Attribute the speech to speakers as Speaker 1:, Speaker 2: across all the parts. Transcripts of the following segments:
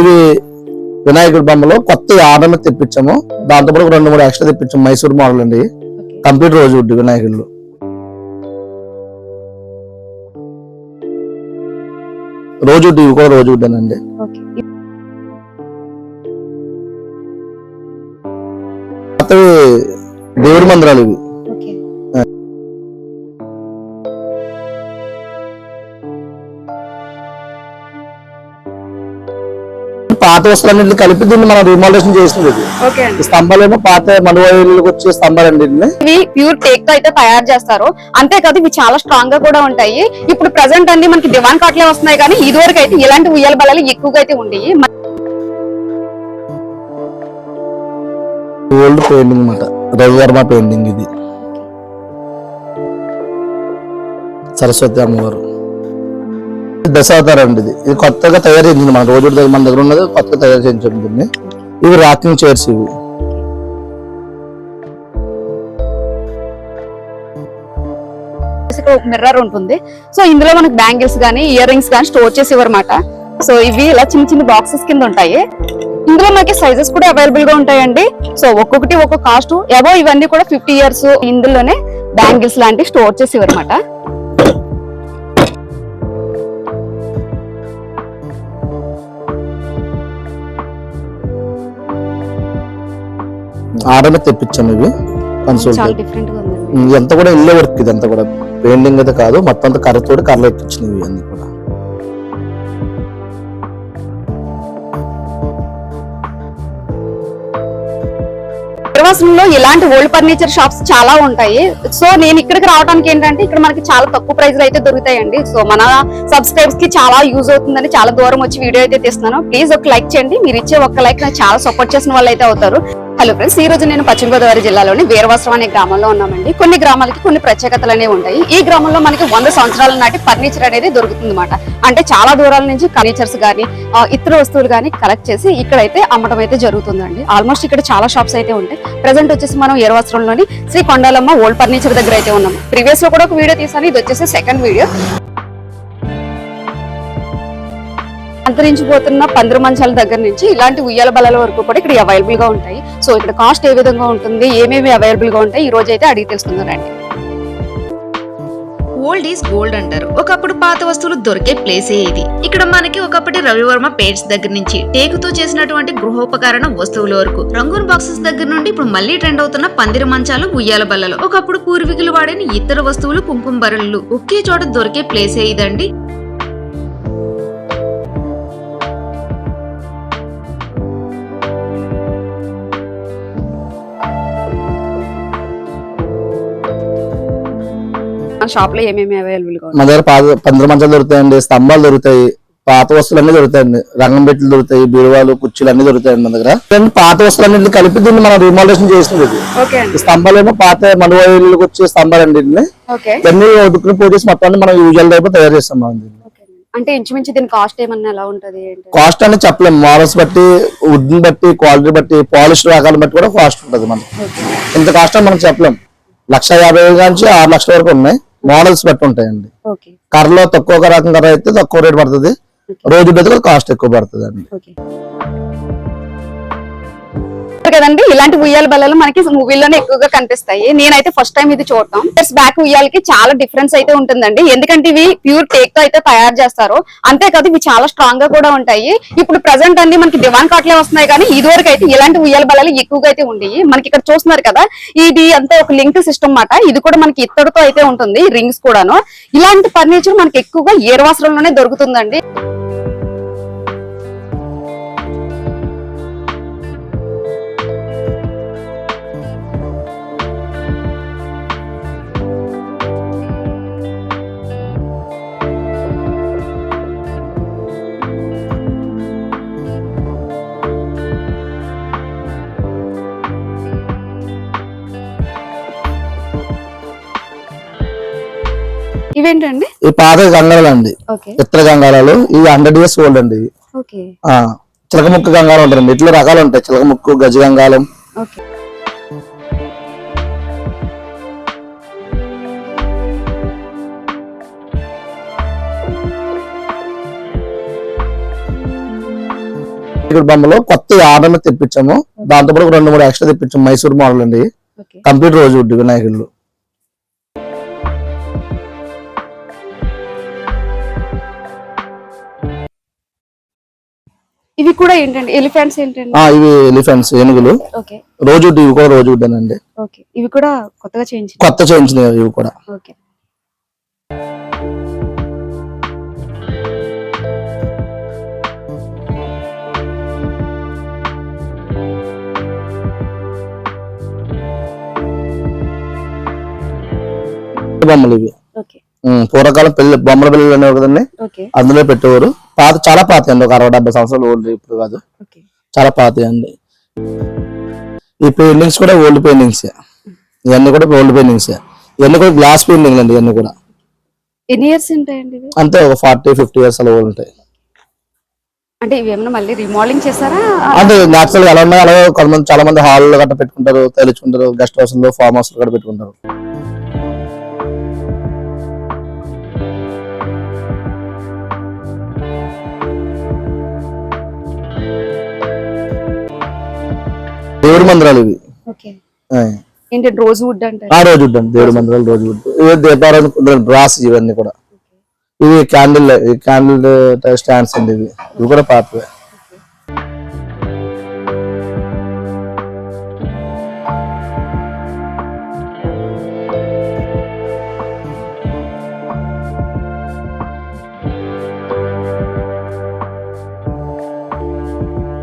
Speaker 1: ఇది వినాయకుడి బొమ్మలో కొత్త ఆర్డర్ తెప్పించాము. దాంతో పాటు ఒక రెండు మూడు ఎక్స్ట్రా తెప్పించాము. మైసూర్ మోడల్ అండి. కంప్లీట్ రోజు వుడ్ వినాయకుడు రోజు ఇవి కూడా రోజు
Speaker 2: ఓకే
Speaker 1: కొత్తవి దేవుడి మందిరాలు ఇవి. పాత వస్తువులన్నింటినీ కలిపి దీన్ని మనం ఇది.
Speaker 2: ఓకే అండి.
Speaker 1: ఈ స్తంభాలేమో పాత మనువాయిలకు వచ్చే స్తంభాలండి ఇన్ని
Speaker 2: ఇవి ప్యూర్ టేక్తో అయితే తయారు చేస్తారు. అంతేకాదు ఇవి చాలా స్ట్రాంగ్గా కూడా ఉంటాయి. ఇప్పుడు ప్రెసెంట్ అన్ని మనకి దివాన్ కాట్లే వస్తున్నాయి కానీ ఇదివరకు అయితే ఇలాంటి ఉయ్యాల బల్లలు ఎక్కువగా అయితే ఉండేవి.
Speaker 1: ఓల్డ్ పెయింటింగ్ అనమాట రవివర్మ పెయింటింగ్ ఇది. సరస్వతి అమ్మవారు. దశావతారం అండి ఇది. ఇది కొత్తగా తయారు చేయించింది మన రోజు దగ్గర మన దగ్గర ఉన్నది కొత్తగా తయారు చేయించడం ఇవి రాకింగ్ చైర్స్ ఇవి.
Speaker 2: మిర్రర్ ఉంటుంది. సో ఇందులో మనకి బ్యాంగిల్స్ కానీ ఇయర్ రింగ్స్ కానీ స్టోర్ చేసి ఇవ్వరమాట సో ఇవి ఇలా చిన్న చిన్న బాక్సెస్ కింద ఉంటాయి. ఇందులో మనకి సైజెస్ కూడా అవైలబుల్గా ఉంటాయండి. సో ఒక్కొక్కటి ఒక్కొక్క కాస్ట్ ఎవో ఇవన్నీ కూడా ఫిఫ్టీ ఇయర్స్ ఇందులోనే బ్యాంగిల్స్ లాంటివి స్టోర్ చేసి ఇవ్వరమాట
Speaker 1: ఆర్డర్ తెప్పించాము ఇవి కన్సోల్ ఇదంతా కూడా ఇల్లే వర్క్ ఇది అంతా కూడా. పెయింటింగ్ అయితే కాదు మొత్తం అంతా కర్రతోటి కర్రలు ఎక్కించినవి అన్ని కూడా.
Speaker 2: నిర్వాసంలో ఇలాంటి ఓల్డ్ ఫర్నిచర్ షాప్స్ చాలా ఉంటాయి. సో నేను ఇక్కడికి రావడానికి ఏంటంటే ఇక్కడ మనకి చాలా తక్కువ ప్రైస్ అయితే దొరుకుతాయండి. సో మన సబ్స్క్రైబ్స్కి చాలా యూజ్ అవుతుందని చాలా దూరం వచ్చి వీడియో అయితే తీస్తున్నాను. ప్లీజ్ ఒక లైక్ చేయండి. మీరు ఇచ్చే ఒక్క లైక్ నాకు చాలా సపోర్ట్ చేసిన వాళ్ళు అయితే అవుతారు. హలో ఫ్రెండ్స్ ఈ రోజు నేను పశ్చిమ గోదావరి జిల్లాలోని వీరవస్త్రం అనే గ్రామంలో ఉన్నామండి. కొన్ని గ్రామాలకి కొన్ని ప్రత్యేకతలు అనేవి ఉంటాయి. ఈ గ్రామంలో మనకి వంద సంవత్సరాల నాటి ఫర్నిచర్ అనేది దొరుకుతుంది అనమాట అంటే చాలా దూరాల నుంచి ఫర్నిచర్స్ కానీ ఇతర వస్తువులు కానీ కలెక్ట్ చేసి ఇక్కడైతే అమ్మటం అయితే జరుగుతుందండి. ఆల్మోస్ట్ ఇక్కడ చాలా షాప్స్ అయితే ఉంటాయి. ప్రెసెంట్ వచ్చేసి మనం ఏరవస్త్రంలోని శ్రీ కొండాలమ్మ ఓల్డ్ ఫర్నిచర్ దగ్గర అయితే ఉన్నాం. ప్రీవియస్లో కూడా ఒక వీడియో తీసాను ఇది వచ్చేసి సెకండ్ వీడియో. అంతరించిపోతున్న పందిరి మంచాల దగ్గర నుంచి ఇలాంటి ఉయ్యాల బల్లల వరకు కూడా ఇక్కడ అవైలబుల్గా ఉంటాయి. సో ఇక్కడ కాస్ట్ ఏ విధంగా ఉంటుంది? ఏమేమి అవైలబుల్గా ఉంటాయి? ఈ రోజు అయితే అడిగి తెలుసుకుందానండి
Speaker 3: ఓల్డ్ ఈజ్ గోల్డ్ అంటారు. ఒకప్పుడు పాత వస్తువులు దొరికే ప్లేసే ఇది. ఇక్కడ మనకి ఒకప్పటి రవివర్మ పేట్స్ దగ్గర నుంచి టేకుతో చేసినటువంటి గృహోపకరణ వస్తువుల వరకు. రంగున్ బాక్సెస్ దగ్గర నుండి ఇప్పుడు మళ్ళీ ట్రెండ్ అవుతున్న పందిరి మంచాలు ఉయ్యాల బల్లలు. ఒకప్పుడు పూర్వీకులు వాడిన ఇతర వస్తువులు కుంకుమ బరళ్ళు ఒకే చోట దొరికే ప్లేసే ఇదండి?
Speaker 2: మన షాప్లో ఏమేమి అవైలబుల్గా ఉంటాయి
Speaker 1: మా దగ్గర పాత పందిరి మంచాలు దొరుకుతాయండి స్తంభాలు దొరుకుతాయి పాత వస్తువులు అన్ని దొరుకుతాయండి. రంగం పెట్లు దొరుకుతాయి బీరువాలు కుర్చీలు అన్ని దొరుకుతాయండి మన దగ్గర. ఇవన్నీ పాత వస్తువులన్నింటినీ కలిపి దీన్ని మనం రిమాల్డేషన్ చేసింది ఇది.
Speaker 2: ఓకే అండి.
Speaker 1: ఈ స్తంభాలేమో పాత మనువాయిలకు వచ్చే ఇన్ని.
Speaker 2: ఓకే.
Speaker 1: ఇవన్నీ దుక్కుని పోటీస్ మొత్తాన్ని మనం యూజువల్ టైప్ తయారు చేస్తాం మనం దీన్ని.
Speaker 2: అండి. అంటే ఇంచుమించు దీని కాస్ట్ ఏమన్నా ఎలా ఉంటది
Speaker 1: కాస్ట్ అనేది చెప్పలేము మోడల్స్ బట్టి వుడ్ బట్టి క్వాలిటీ బట్టి పాలిష్ రకాలను బట్టి కూడా కాస్ట్ ఉంటుంది మనకి. ఇంత కాస్ట్ మనం చెప్పలేం. లక్ష యాభై వేల నుంచి ఆరు లక్షల వరకు ఉన్నాయి. మోడల్స్ బట్టి ఉంటాయండి కర్రలో తక్కువ రకం కర్ర అయితే తక్కువ రేట్ పడుతుంది. రోజు బతుకు కాస్ట్ ఎక్కువ పడుతుంది అండి
Speaker 2: ఓకే. కదండి ఇలాంటి ఉయ్యాల బల్లలు మనకి మూవీలోనే ఎక్కువగా కనిపిస్తాయి. నేనైతే ఫస్ట్ టైం ఇది చూడటం. ఇయర్స్ బ్యాక్ ఉయ్యాలకి చాలా డిఫరెన్స్ అయితే ఉంటుందండి. ఎందుకంటే ఇవి ప్యూర్ టేక్తో అయితే తయారు చేస్తారు. అంతేకాదు ఇవి చాలా స్ట్రాంగ్గా కూడా ఉంటాయి. ఇప్పుడు ప్రెసెంట్ అన్ని మనకి దివాన్ కాట్లే వస్తున్నాయి కానీ ఇదివరకు అయితే ఇలాంటి ఉయ్యాల బల్లలు ఎక్కువగా అయితే ఉండేవి. మనకి ఇక్కడ చూస్తున్నారు కదా ఇది అంతా ఒక లింక్ సిస్టమ్ మాట ఇది కూడా మనకి ఇత్తడితో అయితే ఉంటుంది రింగ్స్ కూడాను. ఇలాంటి ఫర్నిచర్ మనకి ఎక్కువగా ఏర్వాసరంలోనే దొరుకుతుందండి. ఇవేంటండి?
Speaker 1: ఈ పాత గంగాలు అండి
Speaker 2: ఓకే.
Speaker 1: ఇత్తర గంగారాలు ఇవి హండ్రెడ్ ఇయర్స్ ఓల్డ్ అండి. ఇవి.
Speaker 2: ఓకే.
Speaker 1: ఆ చిలకముక్కు గంగాలు ఉంటాయండి ఇట్లా రకాలు ఉంటాయి చిలకముక్కు గజ గంగాలం బొమ్మలో కొత్త ఆర్డర్ తెప్పించాము. దాంతో పాటు రెండు మూడు ఎక్స్ట్రా తెప్పించాము. మైసూర్ మోడల్ అండి. కంప్లీట్ రోజు వుడ్
Speaker 2: ఇవి కూడా ఏంటండి? ఎలిఫెంట్స్ ఏంటండి?
Speaker 1: ఆ ఇవి ఎలిఫెంట్స్ ఏనుగులు.
Speaker 2: ఓకే.
Speaker 1: రోజు ఇవి కూడా రోజు వుడ్ అండి
Speaker 2: ఓకే. ఇవి కూడా కొత్తగా చేయించి
Speaker 1: కొత్త చేయించినవి ఇవి కూడా.
Speaker 2: ఓకే.
Speaker 1: బొమ్మలు ఇవి.
Speaker 2: ఓకే.
Speaker 1: పూర్వకాలం పెళ్ళి బొమ్మల పిల్లలు అనేవి కదండి. అందులో పెట్టేవారు. పాత చాలా పాత అండి. ఒక అరవై డెబ్బై సంవత్సరాలు ఓల్డ్ ఇప్పుడు కాదు. చాలా పాత అండి. ఈ పెయింటింగ్స్ కూడా ఓల్డ్ పెయింటింగ్స్ ఇవన్నీ కూడా ఓల్డ్ పెయింటింగ్స్ ఇవన్నీ కూడా గ్లాస్ పెయింటింగ్ అండి ఇవన్నీ కూడా.
Speaker 2: ఎన్ని ఇయర్స్ ఉంటాయండి ఇవి?
Speaker 1: అంతే ఒక ఫార్టీ ఫిఫ్టీ ఇయర్స్ అలా ఓల్డ్ ఉంటాయి.
Speaker 2: అంటే ఇవి ఏమైనా మళ్ళీ రీమోడలింగ్ చేస్తారా
Speaker 1: అంటే న్యాచురల్ ఎలా ఉన్నాయో? కొంతమంది చాలా మంది హాల్ గట్ట పెట్టుకుంటారు తేలిచుకుంటారు గెస్ట్ హౌస్లో ఫార్మ్ హౌస్ కూడా పెట్టుకుంటారు. దేవుడి మందిరాలు ఇవి
Speaker 2: ఓకే
Speaker 1: ఆ.
Speaker 2: ఏంటంటే రోజ్ వుడ్ అంటారు
Speaker 1: ఆ రోజు ఉంటుంది దేవుడి మందిరాలు రోజు ఉంటుంది ఇవి దీపారాధన బ్రాస్ ఇవన్నీ కూడా ఇవి క్యాండిల్ క్యాండిల్ స్టాండ్స్ అండి ఇవి ఇవి కూడా పాతవే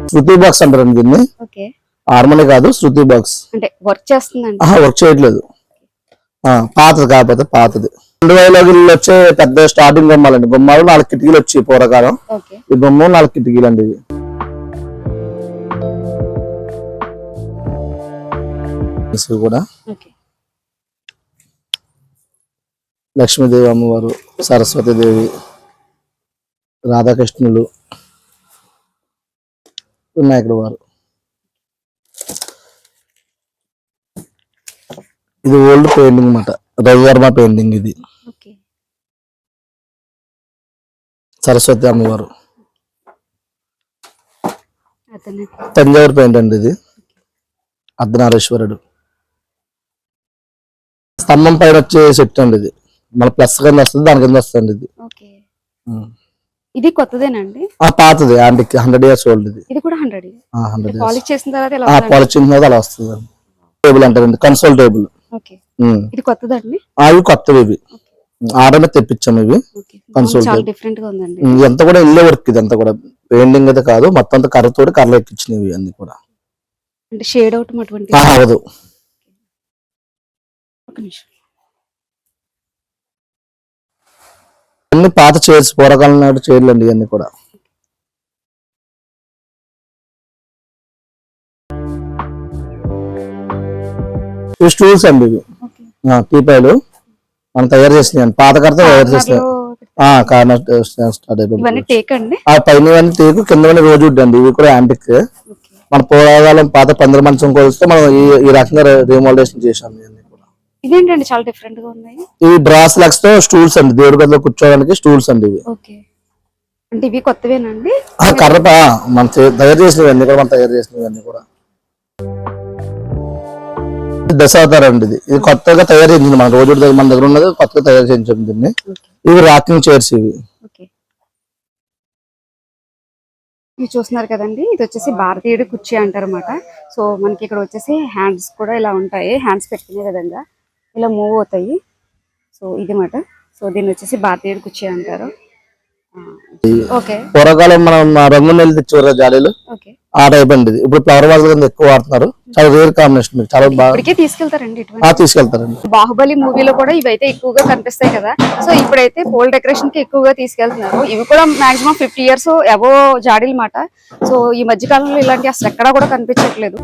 Speaker 1: శృతి బాక్స్ అంటారండి దీన్ని
Speaker 2: ఓకే
Speaker 1: హార్మోని కాదు శృతి బాక్స్
Speaker 2: అంటే వర్క్ చేస్తుందండి.
Speaker 1: వర్క్ చేయట్లేదు. ఆ, పాతది కాకపోతే పాతది. రెండు వేల వచ్చే పెద్ద స్టార్టింగ్ బొమ్మలండి. బొమ్మలు నాలుగు కిటికీలు వచ్చి పూర్వకాలం ఈ బొమ్మ నాలుగు కిటికీలు అండి ఇవి ఇవి కూడా. లక్ష్మీదేవి అమ్మవారు సరస్వతీదేవి రాధాకృష్ణులు వినాయకుడు వారు. ఇది ఓల్డ్ పెయింటింగ్ అన్నమాట. రవివర్మ పెయింటింగ్ ఇది. సరస్వతి అమ్మవారు. తంజావూరు పెయింట్ అండి ఇది. అర్ధనారీశ్వరుడు. స్తంభం పైన వచ్చే సెట్ అండి ఇది. మన ప్లస్ కింద వస్తుంది దాని కింద వస్తుంది ఇది.
Speaker 2: ఇది కొత్తదేనండి
Speaker 1: ఆ పాతది ఆంటీకి హండ్రెడ్ ఇయర్స్ ఓల్డ్ ఇది.
Speaker 2: ఇది కూడా హండ్రెడ్
Speaker 1: హండ్రెడ్ ఇయర్స్
Speaker 2: పాలిష్ చేసిన తర్వాత
Speaker 1: అలా వస్తుంది. టేబుల్ అంటారండి కన్సోల్ టేబుల్
Speaker 2: ఇది కొత్తదండి
Speaker 1: అవి కొత్తవి ఇవి. ఆర్డర్ మీద తెప్పించాము ఇవి.
Speaker 2: డిఫరెంట్గా ఉందండి.
Speaker 1: ఇదంతా కూడా ఇల్లే వర్క్ ఇది అంతా కూడా. పెయింటింగ్ అయితే కాదు మొత్తం అంతా కర్రతోటి కర్రలు ఎక్కించినవి అన్ని కూడా.
Speaker 2: అంటే షేడ్ అవుట్ అటువంటి
Speaker 1: ఆ, అవ్వదు.
Speaker 2: ఒక నిమిషం.
Speaker 1: అన్ని పాత చైర్స్ పూర్వకాలం నాటి చైర్లు అండి ఇవన్నీ కూడా. ఇవి స్టూల్స్ అండి ఇవి. టీపాయలు మనం తయారు చేసినాయి అండి. పాత కర్త తయారు ఆ పైన టేకు కింద రోజు అండి ఇవి కూడా యాంటిక్. మన పూర్వకాలం పాత పందిర మంచం కొలిస్తే మనం ఈ రకంగా రీమోడలేషన్ చేసాం ఇవన్నీ కూడా.
Speaker 2: ఇదేంటండి చాలా డిఫరెంట్గా ఉన్నాయి?
Speaker 1: ఇవి బ్రాస్ లెగ్స్తో స్టూల్స్ అండి. దేవుడి గదిలో కూర్చోవడానికి స్టూల్స్ అండి ఇవి.
Speaker 2: అంటే ఇవి కొత్తవేనండి
Speaker 1: ఆ కర్ర పా- మనం తయారు చేసినవన్నీ కూడా మనం తయారు చేసినవన్నీ కూడా. ఇది దశావతారం అండి ఇది? ఇది కొత్తగా తయారు చేయించింది మన రోజు దగ్గర మన దగ్గర ఉన్నది కొత్తగా తయారు చేయించాం దీన్ని. ఇవి రాకింగ్ చైర్స్ ఇవి.
Speaker 2: చూస్తున్నారు కదండి ఇది వచ్చేసి భారతీయుడు కుర్చీ అంటారు అనమాట సో మనకి ఇక్కడ వచ్చేసి హ్యాండ్స్ కూడా ఇలా ఉంటాయి. హ్యాండ్స్ పెట్టుకునే విధంగా ఇలా మూవ్ అవుతాయి. సో ఇది మాట సో దీన్ని వచ్చేసి భారతీయుడు కుర్చీ అంటారు.
Speaker 1: పూర్వకాలం మనం రంగు నెల్లి తెచ్చేవారు జాలీలు? ఆ టైప్ అండి ఇప్పుడు ఫ్లవర్ వాజ్ కింద ఎక్కువ వాడుతున్నారు. చాలా రేర్ కాంబినేషన్ మీకు. చాలా బాగా
Speaker 2: తీసుకెళ్తారండి బాహుబలి మూవీలో కూడా ఇవైతే ఎక్కువగా కనిపిస్తాయి కదా. సో ఇప్పుడైతే పోల్ డెకరేషన్కి ఎక్కువగా తీసుకెళ్తున్నారు. ఇవి కూడా మాక్సిమం ఫిఫ్టీ ఇయర్స్ ఎవో జాడీలు మాట. సో ఈ మధ్య కాలంలో ఇలాంటి అసలు ఎక్కడా కూడా కనిపించట్లేదు.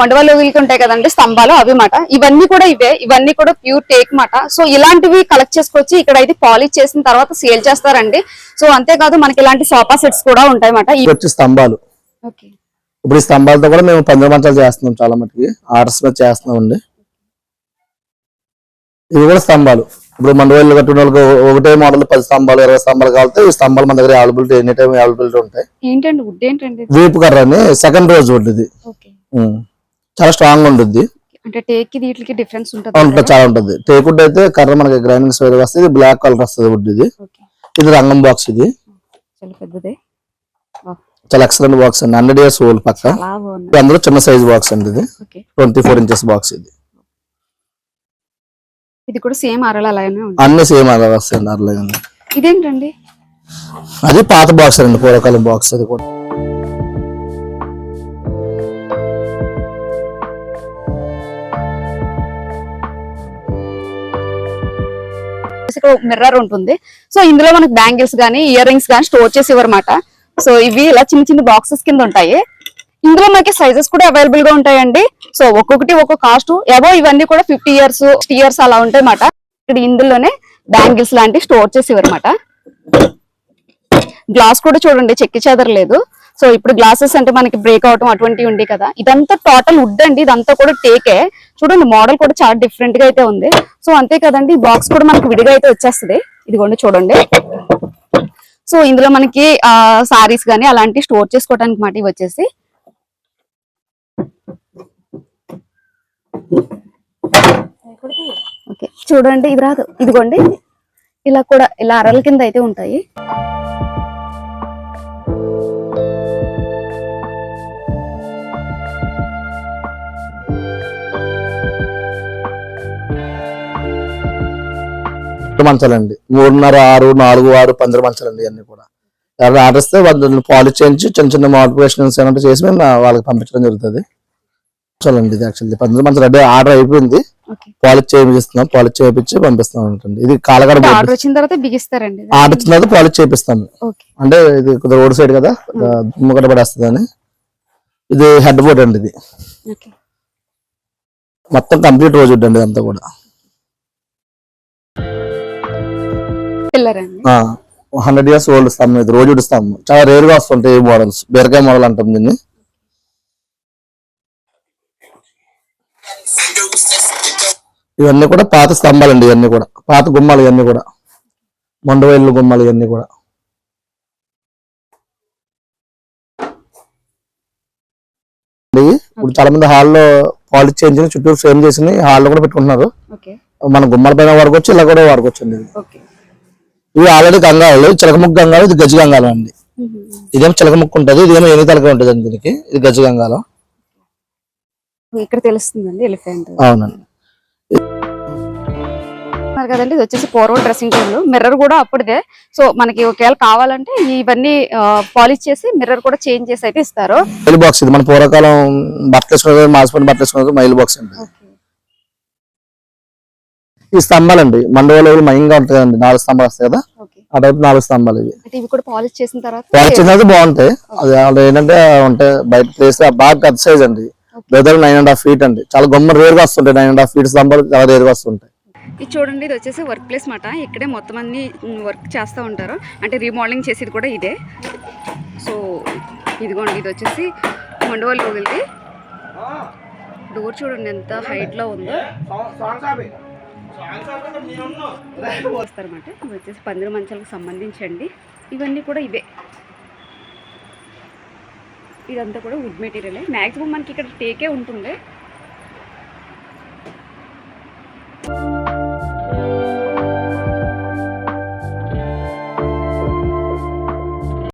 Speaker 2: మండవాళ్ళు ఉంటాయి కదండి స్తంభాలు అవి మాట. ఇవన్నీ కూడా ఇవే ఇవన్నీ కూడా ప్యూర్ టేక్ మాట. సో ఇలాంటివి కలెక్ట్ చేసుకొచ్చి ఇక్కడ అయితే పాలిష్ చేసిన తర్వాత సేల్ చేస్తారండి. సో అంతేకాదు మనకి ఇలాంటి సోఫా సెట్స్ కూడా ఉంటాయి మాట.
Speaker 1: ఇవి వచ్చి స్తంభాలు. ఇప్పుడు ఈ స్తంభాలతో కూడా మేము పందిర మంచాలు చేస్తున్నాం చాలా మటుకి. ఆర్డర్స్ మీద చేస్తున్నాం అండి ఇవి కూడా స్తంభాలు. ఇప్పుడు మన రోజులు కట్టిన వాళ్ళకి ఒకటే మోడల్ పది స్తంభాలు ఇరవై స్తంభాలు కావాలి ఈ స్తంభాలు మన దగ్గర అవైలబిలిటీ ఎనీ టైం అవైలబిలిటీ ఉంటాయి.
Speaker 2: ఏంటండి వుడ్ ఏంటండి ఇది?
Speaker 1: వీపు కర్ర అని సెకండ్ రోజు
Speaker 2: ఓకే.
Speaker 1: చాలా స్ట్రాంగ్ ఉంటుంది
Speaker 2: అంటే టేక్కి వీటికి డిఫరెన్స్
Speaker 1: ఉంటుంది
Speaker 2: ఉంటుంది
Speaker 1: చాలా ఉంటుంది. టేకుడ్ అయితే కర్ర మనకి గ్రైండింగ్ స్వేర్ వస్తుంది బ్లాక్ కలర్ వస్తుంది వుడ్ ఇది. ఇది రంగం బాక్స్ ఇది.
Speaker 2: చాలా పెద్దదే. వావ్,
Speaker 1: చాలా ఎక్సలెంట్ బాక్స్ అండి. హండ్రెడ్ ఇయర్స్ ఓల్డ్ పక్క. అందులో చిన్న సైజ్ బాక్స్ అండి ఇది. ట్వంటీ ఫోర్ ఇంచెస్ బాక్స్ ఇది.
Speaker 2: ఇది కూడా సేమ్ అరలు
Speaker 1: అన్ని సేమ్ అలా వస్తాయండి అర్లేదు
Speaker 2: ఇదేంటండి?
Speaker 1: అది పాత బాక్స్ అండి పూర్వకాలం బాక్స్ అది కూడా.
Speaker 2: ఇక్కడ మిర్రర్ ఉంటుంది. సో ఇందులో మనకి బ్యాంగిల్స్ కానీ ఇయర్ రింగ్స్ కానీ స్టోర్ చేసి ఇవ్వరమాట సో ఇవి ఇలా చిన్న చిన్న బాక్సెస్ కింద ఉంటాయి. ఇందులో మనకి సైజెస్ కూడా అవైలబుల్గా ఉంటాయండి. సో ఒక్కొక్కటి ఒక్కొక్క కాస్ట్ ఏవో ఇవన్నీ కూడా ఫిఫ్టీ ఇయర్స్ ఇయర్స్ అలా ఉంటాయి అన్నమాట ఇక్కడ ఇందులోనే బ్యాంగిల్స్ లాంటివి స్టోర్ చేసి ఇవ్వరమాట గ్లాస్ కూడా చూడండి చెక్కి చెదరలేదు. సో ఇప్పుడు గ్లాసెస్ అంటే మనకి బ్రేక్ అవటం అటువంటివి ఉండే కదా. ఇదంతా టోటల్ వుడ్ అండి. ఇదంతా కూడా టేకే చూడండి మోడల్ కూడా చాలా డిఫరెంట్గా అయితే ఉంది. సో అంతే కదండి ఈ బాక్స్ కూడా మనకి విడిగా అయితే వచ్చేస్తుంది. ఇదిగోండి చూడండి. సో ఇందులో మనకి ఆ సారీస్ గానీ అలాంటి స్టోర్ చేసుకోవడానికి మాట ఇవి వచ్చేసి. ఓకే చూడండి ఇది రాదు. ఇదిగోండి. ఇలా కూడా ఇలా అరల కింద అయితే ఉంటాయి.
Speaker 1: మంచాలండి. మూడున్నర ఆరు నాలుగు ఆరు పందిరి మంచాలండి ఇవన్నీ కూడా. ఎవరైనా ఆర్డర్ ఇస్తే వాళ్ళు పాలిష్ చేయించి చిన్న చిన్న మోడిఫికేషన్స్ ఏమంటే చేసి మేము వాళ్ళకి పంపించడం జరుగుతుంది. మంచాలండి ఇది యాక్చువల్లీ పందిరి మంచాలు రెడీ ఆర్డర్ అయిపోయింది. పాలిష్ చేయించిస్తున్నాం పాలిష్ చేయించి పంపిస్తాం ఉంటుంది ఇది కాలగడ
Speaker 2: ఆర్డర్ వచ్చిన తర్వాత బిగిస్తారండి.
Speaker 1: ఆర్డర్ ఇచ్చిన తర్వాత పాలిష్ చేపిస్తాము
Speaker 2: ఓకే.
Speaker 1: అంటే ఇది కొద్దిగా రోడ్ సైడ్ కదా దుమ్ము గడ్డ పడేస్తుంది అని ఇది హెడ్ బోర్డ్ అండి ఇది. మొత్తం కంప్లీట్ రోజు అండి ఇదంతా కూడా. హండ్రెడ్ ఇయర్స్ ఓల్డ్ స్తంభం ఇది రోజు స్తంభం చాలా రేర్గా వస్తుంటాయి ఈ మోడల్స్ బీరకాయ మోడల్ అంటాం దీన్ని. ఇవన్నీ కూడా పాత స్తంభాలండి ఇవన్నీ కూడా. పాత గుమ్మాలు ఇవన్నీ కూడా. మండవేళ్ళు గుమ్మాలు ఇవన్నీ కూడా. ఇప్పుడు చాలా మంది హాల్లో పాలిష్ చేయించి చుట్టూ ఫ్రేమ్ చేసి హాల్లో కూడా పెట్టుకుంటున్నారు. మన గుమ్మాల పైన వాడుకోవచ్చు ఇలా కూడా వాడుకోవచ్చు అండి ఇవి ఆల్రెడీ గంగాలు చిలకముక్క గంగాలు ఇది గజ గంగాలం అండి. ఇదేమో చిలకముక్క ఉంటుంది ఇదేమో ఎన్ని తలక ఉంటుంది అండి దీనికి. ఇది గజ గంగాలం
Speaker 2: ఇక్కడ తెలుస్తుందండి ఎలిఫెంట్.
Speaker 1: అవునండి.
Speaker 2: కదండి ఇది వచ్చేసి పూర్వం డ్రెస్సింగ్ టేబుల్ మిర్రర్ కూడా అప్పుడుదే. సో మనకి ఒకవేళ కావాలంటే ఇవన్నీ పాలిష్ చేసి మిర్రర్ కూడా చేంజ్ చేసి అయితే ఇస్తారు.
Speaker 1: మైల్ బాక్స్ ఇది మన పూర్వకాలం బట్టలు వేసుకునేది మాసిపోయిన బట్టలు వేసుకునేది మైల్ బాక్స్ అండి. ఈ స్తంభాలండి. మండవలో మైంగా ఉంటుంది కదండి నాలుగు స్తంభాలు వస్తాయి కదా?
Speaker 2: ఓకే.
Speaker 1: ఆ టైప్ నాలుగు స్తంభాలు ఇవి.
Speaker 2: కూడా పాలిష్ చేసిన తర్వాత
Speaker 1: చిన్నది బాగుంటాయి. అది ఏంటంటే ఉంటాయి బయట ప్లేస్ బాగా పెద్ద సైజ్ అండి. వెదర్ నైన్ అండ్ హాఫ్ ఫీట్ అండి. చాలా గొమ్మ రేర్గా వస్తుంటాయి. నైన్ అండ్ హాఫ్ ఫీట్ స్తంభాలు చాలా రేర్గా వస్తుంటాయి.
Speaker 2: ఇది చూడండి ఇది వచ్చేసి వర్క్ ప్లేస్ మాట. ఇక్కడే మొత్తం అన్ని వర్క్ చేస్తూ ఉంటారు. అంటే రీమోడలింగ్ చేసేది కూడా ఇదే. సో ఇదిగోండి ఇది వచ్చేసి మండవాళ్ళు వదిలితే డోర్ చూడండి ఎంత హైట్లో ఉందో. వస్తారన్నమాట. ఇది వచ్చేసి పందిరి మంచాలకు సంబంధించండి. ఇవన్నీ కూడా ఇవే. ఇదంతా కూడా వుడ్ మెటీరియల్ మ్యాక్సిమం మనకి ఇక్కడ టేకే ఉంటుండే.